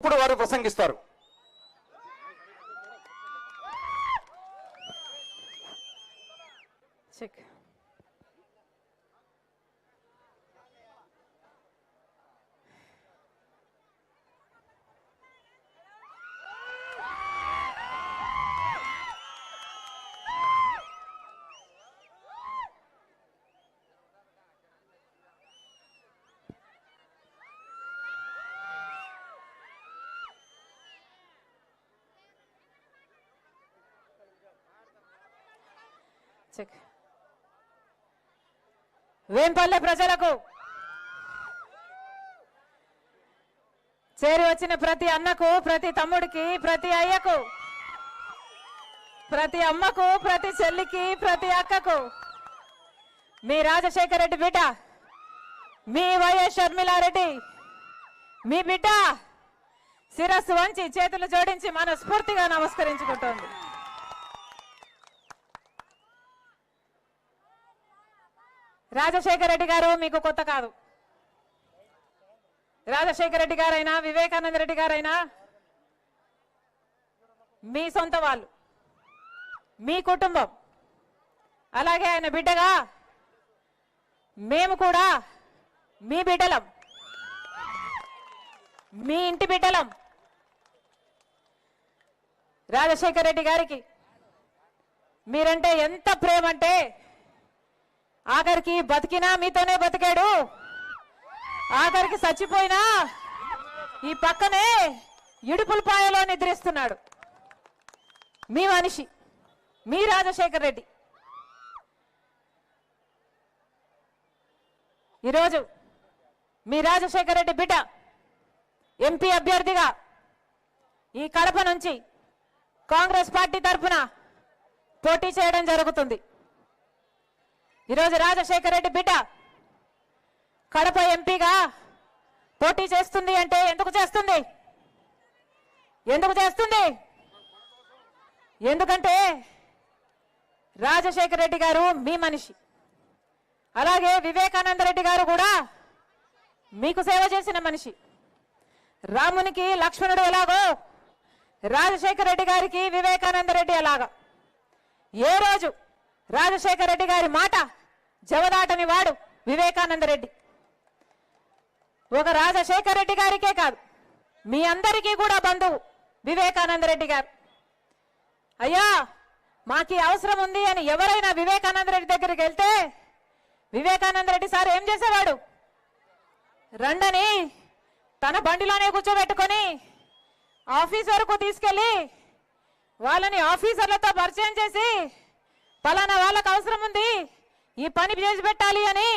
ఇప్పుడు వారు ప్రసంగిస్తారు? చెక్ చెక్ వేంపల్లె ప్రజలకు చేరి వచ్చిన ప్రతి అన్నకు ప్రతి తమ్ముడికి ప్రతి అయ్యకు ప్రతి అమ్మకు ప్రతి చెల్లికి ప్రతి అక్కకు మీ రాజశేఖర రెడ్డి బిడ్డ మీ వైఎస్ షర్మిలారెడ్డి మీ బిడ్డ శిరస్సు వంచి చేతులు జోడించి మనస్ఫూర్తిగా నమస్కరించుకుంటోంది. రాజశేఖర రెడ్డి గారు మీకు కొత్త కాదు. రాజశేఖర రెడ్డి గారైనా వివేకానంద రెడ్డి గారైనా మీ సొంత వాళ్ళు మీ కుటుంబం. అలాగే ఆయన బిడ్డగా మేము కూడా మీ బిడ్డలం. మీ ఇంటి బిడ్డలం. రాజశేఖర రెడ్డి గారికి మీరంటే ఎంత ప్రేమ అంటే ఆఖరికి బతికినా మీతోనే బతికాడు. ఆఖరికి చచ్చిపోయినా ఈ పక్కనే ఇడుపులపాయలో నిద్రిస్తున్నాడు. మీ మనిషి మీ రాజశేఖర్ రెడ్డి. ఈరోజు మీ రాజశేఖర్ రెడ్డి బిడ్డ ఎంపీ అభ్యర్థిగా ఈ కడప నుంచి కాంగ్రెస్ పార్టీ తరఫున పోటీ చేయడం జరుగుతుంది. ఈరోజు రాజశేఖర రెడ్డి బిడ్డ కడప ఎంపీగా పోటీ చేస్తుంది అంటే ఎందుకు చేస్తుంది? ఎందుకు చేస్తుంది? ఎందుకంటే రాజశేఖర రెడ్డి గారు మీ మనిషి. అలాగే వివేకానంద రెడ్డి గారు కూడా మీకు సేవ చేసిన మనిషి. రామునికి లక్ష్మణుడు ఎలాగో రాజశేఖర రెడ్డి గారికి వివేకానంద రెడ్డి ఎలాగా. ఏ రోజు రాజశేఖర రెడ్డి గారి మాట జవదాటని వాడు వివేకానంద రెడ్డి. ఒక రాజశేఖర రెడ్డి గారికే కాదు మీ అందరికీ కూడా బంధువు వివేకానంద రెడ్డి గారు. అయ్యా మాకి అవసరం ఉంది అని ఎవరైనా వివేకానంద రెడ్డి దగ్గరికి వెళ్తే వివేకానంద రెడ్డి సార్ ఏం చేసేవాడు? రండని తన బండిలోనే కూర్చోబెట్టుకొని ఆఫీస్ వరకు తీసుకెళ్ళి వాళ్ళని ఆఫీసర్లతో పరిచయం చేసి పలానా వాళ్ళకు అవసరం ఉంది? ఈ పని చేసి పెట్టాలి అని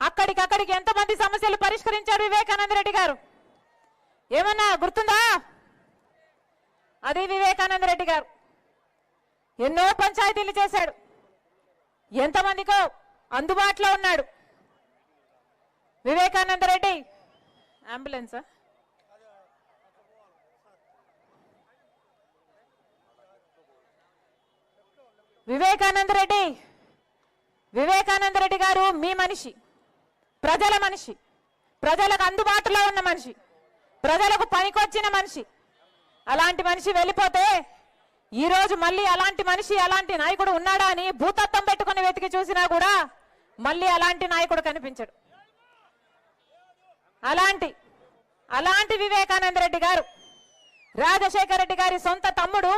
అక్కడికక్కడికి ఎంతమంది సమస్యలు పరిష్కరించారు వివేకానంద రెడ్డి గారు? ఏమన్నా గుర్తుందా? అది వివేకానంద రెడ్డి గారు. ఎన్నో పంచాయతీలు చేశాడు. ఎంతమందికో అందుబాటులో ఉన్నాడు. వివేకానంద రెడ్డి అంబులెన్సా? వివేకానంద రెడ్డి వివేకానంద రెడ్డి గారు మీ మనిషి ప్రజల మనిషి ప్రజలకు అందుబాటులో ఉన్న మనిషి ప్రజలకు పనికొచ్చిన మనిషి. అలాంటి మనిషి వెళ్ళిపోతే ఈ రోజు మళ్ళీ అలాంటి మనిషి అలాంటి నాయకుడు ఉన్నాడా అని భూతత్వం పెట్టుకుని వెతికి చూసినా కూడా మళ్ళీ అలాంటి నాయకుడు కనిపించడు. అలాంటి అలాంటి వివేకానంద రెడ్డి గారు రాజశేఖర రెడ్డి గారి సొంత తమ్ముడు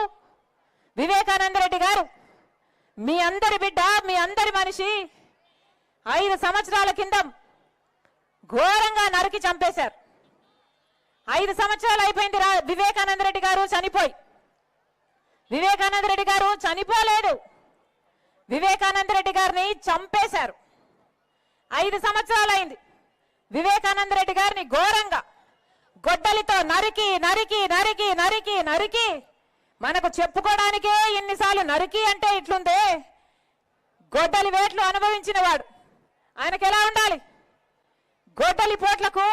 వివేకానంద రెడ్డి గారు మీ అందరి బిడ్డ మీ అందరి మనిషి ఐదు సంవత్సరాల కింద ఘోరంగా నరికి చంపేశారు. ఐదు సంవత్సరాలు అయిపోయింది రా వివేకానంద రెడ్డి గారు చనిపోయి. వివేకానంద రెడ్డి గారు చనిపోలేదు. వివేకానంద రెడ్డి గారిని చంపేశారు. ఐదు సంవత్సరాలు అయింది. వివేకానంద రెడ్డి గారిని ఘోరంగా గొడ్డలితో నరికి నరికి నరికి నరికి నరికి మనకు చెప్పుకోవడానికే ఇన్నిసార్లు నరికి అంటే ఇట్లుందే గొడ్డలి వేట్లు అనుభవించిన వాడు. ఆయనకి ఎలా ఉండాలి? గొడ్డలి పోట్లకు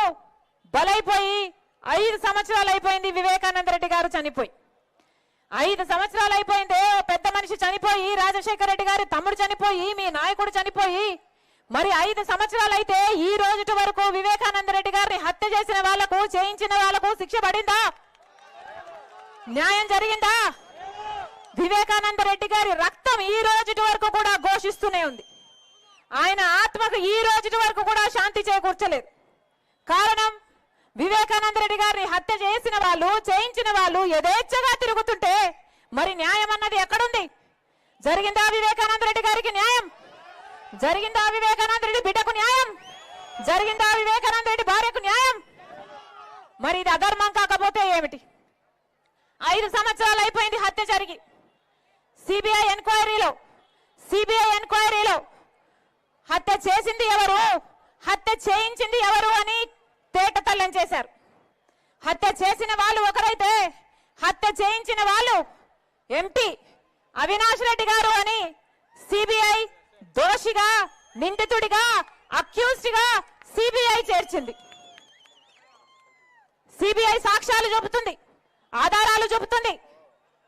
బలైపోయి ఐదు సంవత్సరాలు అయిపోయింది వివేకానంద రెడ్డి గారు చనిపోయి. ఐదు సంవత్సరాలు అయిపోయిందే ఓ పెద్ద మనిషి చనిపోయి రాజశేఖర రెడ్డి గారి తమ్ముడు చనిపోయి మీ నాయకుడు చనిపోయి మరి ఐదు సంవత్సరాలు అయితే ఈ రోజుటి వరకు వివేకానంద రెడ్డి గారిని హత్య చేసిన వాళ్ళకు చేయించిన వాళ్ళకు శిక్ష పడిందా? న్యాయం జరిగిందా? వివేకానంద రెడ్డి గారి రక్తం ఈ రోజుటి వరకు కూడా ఘోషిస్తూనే ఉంది. ఆయన ఆత్మకు ఈ రోజుటి వరకు కూడా శాంతి చేకూర్చలేదు. కారణం వివేకానంద రెడ్డి గారిని హత్య చేసిన వాళ్ళు చేయించిన వాళ్ళు యథేచ్ఛగా తిరుగుతుంటే మరి న్యాయం అన్నది ఎక్కడుంది? జరిగిందా వివేకానంద రెడ్డి గారికి న్యాయం? జరిగిందా వివేకానంద రెడ్డి బిడ్డకు న్యాయం? జరిగిందా వివేకానంద రెడ్డి భార్యకు న్యాయం? మరి ఇది అధర్మం కాకపోతే ఏమిటి? ఐదు సంవత్సరాలు అయిపోయింది హత్య జరిగి. సిబిఐ ఎంక్వైరీలో సిబిఐ ఎంక్వైరీలో హత్య చేసింది ఎవరు? హత్య చేయించింది ఎవరు అని తేటతల్లం చేశారు. హత్య చేసిన వాళ్ళు ఒకరైతే హత్య చేయించిన వాళ్ళు ఎంపీ అవినాష్ రెడ్డి గారు అని సిబిఐ దోషిగా నిందితుడిగా అక్యూజ్డ్గా సిబిఐ చేర్చింది. సిబిఐ సాక్ష్యాలు చూపుతుంది. ఆధారాలు చూపుతుంది.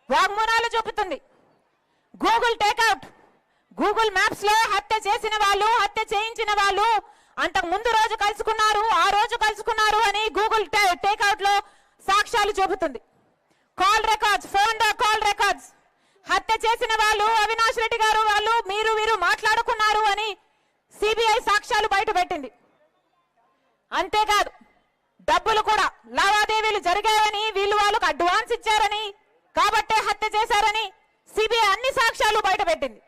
వాగ్మూలాలు చూపుతుంది. గూగుల్ టేక్అవుట్ గూగుల్ మ్యాప్స్లో హత్య చేసిన వాళ్ళు హత్య చేయించిన వాళ్ళు అంతకు ముందు రోజు కలుసుకున్నారు ఆ రోజు కలుసుకున్నారు అని గూగుల్ టేక్అవుట్లో సాక్ష్యాలు చూపుతుంది. Call records phone call records హత్య చేసిన వాళ్ళు అవినాష్ రెడ్డి గారు వాళ్ళు మీరు వీరు మాట్లాడుకున్నారు అని సిబిఐ సాక్ష్యాలు బయటపెట్టింది అంతేకాదు డబ్బులు కూడా లావాదేవీలు జరిగాయని వీళ్ళు వాళ్ళకు అడ్వాన్స్ ఇచ్చారని కాబట్టే హత్య చేశారని సిబిఐ అన్ని సాక్ష్యాలు బయటపెట్టింది.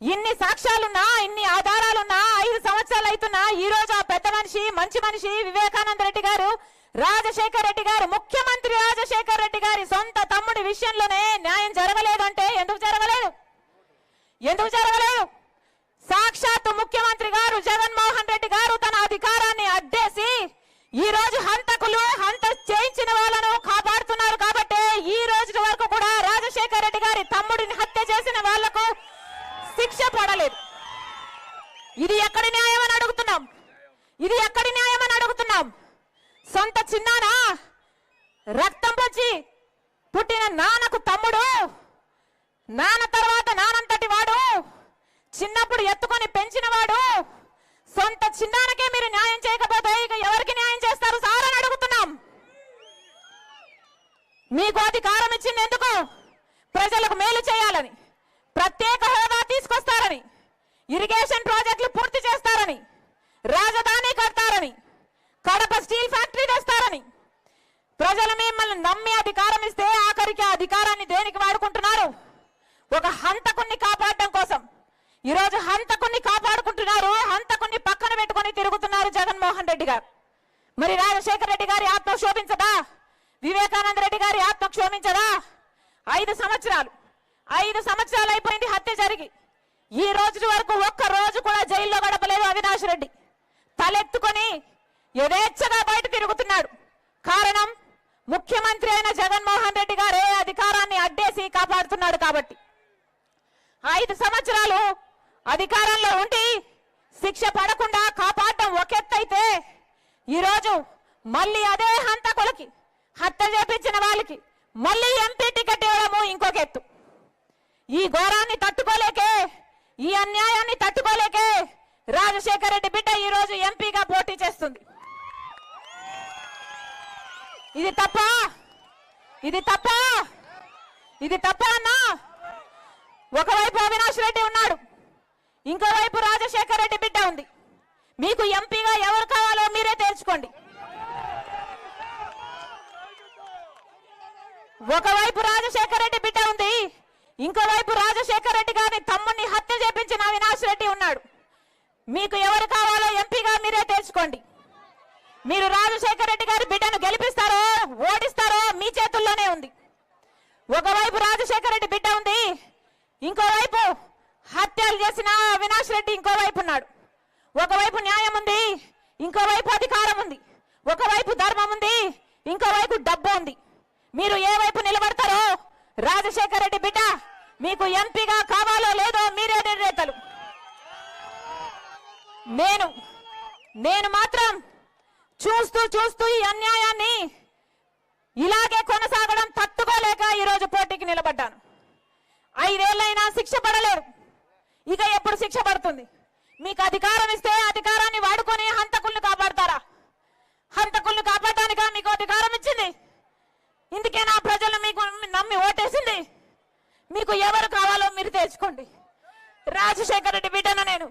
ఇన్ని సాక్ష్యాలున్నా ఇన్ని ఆధారాలున్నా ఐదు సంవత్సరాలు అవుతున్నా ఈ రోజు ఆ పెద్ద మనిషి మంచి మనిషి వివేకానంద రెడ్డి గారు రాజశేఖర్ రెడ్డి గారు ముఖ్యమంత్రి రాజశేఖర్ రెడ్డి గారి సొంత తమ్ముడి విషయంలోనే న్యాయం జరగలేదంటే ఎందుకు జరగలేదు? ఎందుకు జరగలేదు? సాక్షాత్తు ముఖ్యమంత్రి గారు జగన్మోహన్ రెడ్డి గారు తన అధికారాన్ని అడ్డే ఈ రోజు హంతకులు హంత చేయించిన వాళ్ళను కాపాడుతున్నారు కాబట్టి ఈ రోజు వరకు కూడా రాజశేఖర్ రెడ్డి గారి తమ్ముడిని హత్య చేసిన వాళ్ళకు శిక్ష పడలేదు. ఇది ఎక్కడి న్యాయం అని అడుగుతున్నాం? ఇది ఎక్కడి న్యాయం అని అడుగుతున్నాం? సొంత చిన్నానా? రక్తం పంచి పుట్టిన నాన్నకు తమ్ముడు? నాన్న తర్వాత నానంతటి వాడు? చిన్నప్పుడు ఎత్తుకొని పెంచిన వాడు సొంత చిన్నానకే మీరు న్యాయం చేయకపోతే ఇక ఎవరికి న్యాయం చేస్తారు? సార్ అని అడుగుతున్నాం. మీకు అధికారం ఇచ్చింది ఎందుకు? ప్రజలకు మేలు చేయాలని ప్రత్యేక హోదా తీసుకొస్తారని ఇరిగేషన్ ప్రాజెక్టులు పూర్తి చేస్తారని రాజధాని కడతారని కడప స్టీల్ ఫ్యాక్టరీ తెస్తారని ప్రజలు మిమ్మల్ని నమ్మి అధికారం ఇస్తే ఆఖరికి ఆ అధికారాన్ని దేనికి వాడుకుంటున్నారు? ఒక హంతకుణ్ణి కాపాడడం కోసం. ఈరోజు హంతకుని కాపాడుకుంటున్నారు హంతకుని పక్కన పెట్టుకొని తిరుగుతున్నారు జగన్మోహన్ రెడ్డి గారు. మరి రాజశేఖర రెడ్డి గారి ఆత్మ క్షోభించదా? వివేకానంద రెడ్డి గారి ఆత్మ క్షోభించదా? ఐదు సంవత్సరాలు ఐదు సంవత్సరాలు అయిపోయింది హత్య జరిగి. ఈ రోజు వరకు ఒక్క రోజు కూడా జైల్లో గడపలేదు అవినాష్ రెడ్డి. తలెత్తుకొని యథేచ్ఛగా బయట తిరుగుతున్నాడు. కారణం ముఖ్యమంత్రి అయిన జగన్మోహన్ రెడ్డి గారే అధికారాన్ని అడ్డేసి కాపాడుతున్నాడు కాబట్టి. ఐదు సంవత్సరాలు అధికారంలో ఉండి శిక్ష పడకుండా కాపాడటం ఒకెత్తైతే ఈరోజు మళ్ళీ అదే హంతకులకి హత్య చేపించిన వాళ్ళకి మళ్ళీ ఎంపీ టికెట్ ఇవ్వడము ఇంకొక ఎత్తు. ఈ ఘోరాన్ని తట్టుకోలేకే ఈ అన్యాయాన్ని తట్టుకోలేకే రాజశేఖర రెడ్డి బిడ్డ ఈరోజు ఎంపీగా పోటీ చేస్తుంది. ఇది తప్ప? ఇది తప్ప? ఇది తప్ప అన్నా? ఒకవైపు అవినాష్ రెడ్డి ఉన్నాడు ఇంకోవైపు రాజశేఖర రెడ్డి బిడ్డ ఉంది. మీకు ఎంపీగా ఎవరు కావాలో మీరే తేల్చుకోండి. ఒకవైపు రాజశేఖర రెడ్డి బిడ్డ ఉంది. ఇంకోవైపు రాజశేఖర రెడ్డి గారిని తమ్ముడిని హత్య చేపించిన అవినాష్ రెడ్డి ఉన్నాడు. మీకు ఎవరు కావాలో ఎంపీగా మీరే తేల్చుకోండి. మీరు రాజశేఖర రెడ్డి గారి బిడ్డను గెలిపిస్తారో ఓడిస్తారో మీ చేతుల్లోనే ఉంది. ఒకవైపు రాజశేఖర రెడ్డి బిడ్డ ఉంది. ఇంకోవైపు హత్యలు చేసిన అవినాష్ రెడ్డి ఇంకోవైపు ఉన్నాడు. ఒకవైపు న్యాయం ఉంది ఇంకోవైపు అధికారం ఉంది. ఒకవైపు ధర్మం ఉంది ఇంకోవైపు డబ్బు ఉంది. మీరు ఏ వైపు నిలబడతారో రాజశేఖర రెడ్డి బిడ్డ మీకు ఎంపీగా కావాలో లేదో మీరే నిర్ణేతలు. నేను నేను మాత్రం చూస్తూ చూస్తూ ఈ అన్యాయాన్ని ఇలాగే కొనసాగడం తట్టుకోలేక ఈరోజు పోటీకి నిలబడ్డాను. ఐదేళ్ళైనా శిక్ష పడలేరు. ఇక ఎప్పుడు శిక్ష పడుతుంది? మీకు అధికారం ఇస్తే అధికారాన్ని వాడుకొని హంతకుల్ని కాపాడతారా? హంతకుల్ని కాపాడటానిక మీకు అధికారం ఇచ్చింది? ఇందుకే నా ప్రజలు మీకు నమ్మి ఓటేసింది? మీకు ఎవరు కావాలో మీరు తెచ్చుకోండి. రాజశేఖర రెడ్డి బిడ్డను నేను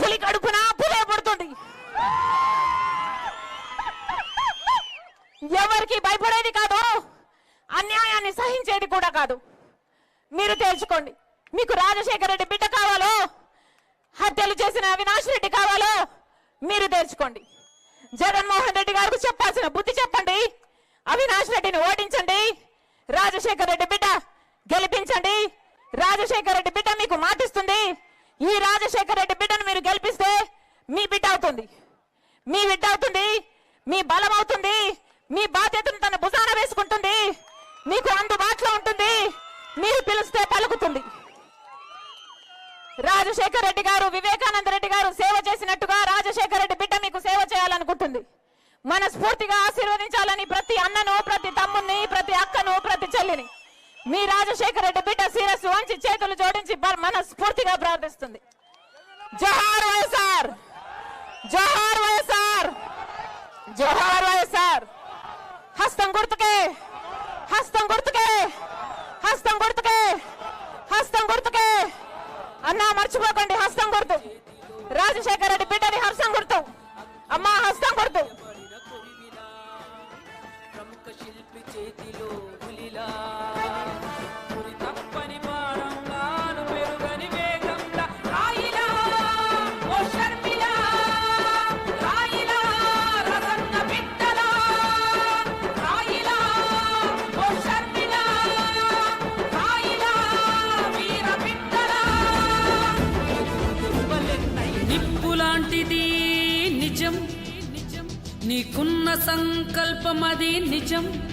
పులి కడుపున పులే పుడుతుంది. ఎవరికి భయపడేది కాదు అన్యాయాన్ని సహించేది కూడా కాదు. మీరు తేల్చుకోండి మీకు రాజశేఖర రెడ్డి బిడ్డ కావాలో హత్యలు చేసిన అవినాష్ రెడ్డి కావాలో మీరు తెలుసుకోండి జగన్మోహన్ రెడ్డి గారికి చెప్పాల్సిన బుద్ధి చెప్పండి. అవినాష్ రెడ్డిని ఓడించండి. రాజశేఖర రెడ్డి బిడ్డ గెలిపించండి. రాజశేఖర రెడ్డి బిడ్డ మీకు మాటిస్తుంది. ఈ రాజశేఖర రెడ్డి బిడ్డను మీరు గెలిపిస్తే మీ బిడ్డ అవుతుంది. మీ బిడ్డ అవుతుంది. మీ బలం అవుతుంది. మీ బాధ్యతను తన భుజాన వేసుకుంటుంది. మీకు అందుబాటులో ఉంటుంది. మీరు పిలిస్తే పలుకుతుంది. రాజశేఖర రెడ్డి గారు వివేకానంద రెడ్డి గారు సేవ చేసినట్టుగా రాజశేఖర రెడ్డి బిడ్డ మీకు సేవ చేయాలనుకుంటుంది. మనస్ఫూర్తిగా ఆశీర్వదించాలని ప్రతి అన్నను ప్రతి తమ్ముని ప్రతి అక్కను ప్రతి చెల్లిని మీ రాజశేఖర రెడ్డి బిడ్డ శిరస్సు వంచి చేతులు జోడించి మనస్ఫూర్తిగా ప్రార్థిస్తుంది. జోహార్ వైఎస్ఆర్! జోహార్ వైఎస్ఆర్! జోహార్ వైఎస్ఆర్! హస్తం గుర్తుకే! హస్తం గుర్తుకే! హస్తం గుర్తుకే! హస్తం గుర్తుకే! అన్నా మర్చిపోకండి హస్తం గుర్తు రాజశేఖర రెడ్డి బిడ్డని హస్తం గుర్తు అమ్మా హస్తం గుర్తు ప్రముఖ శిల్పి చేతిలో సంకల్పమది నిజం.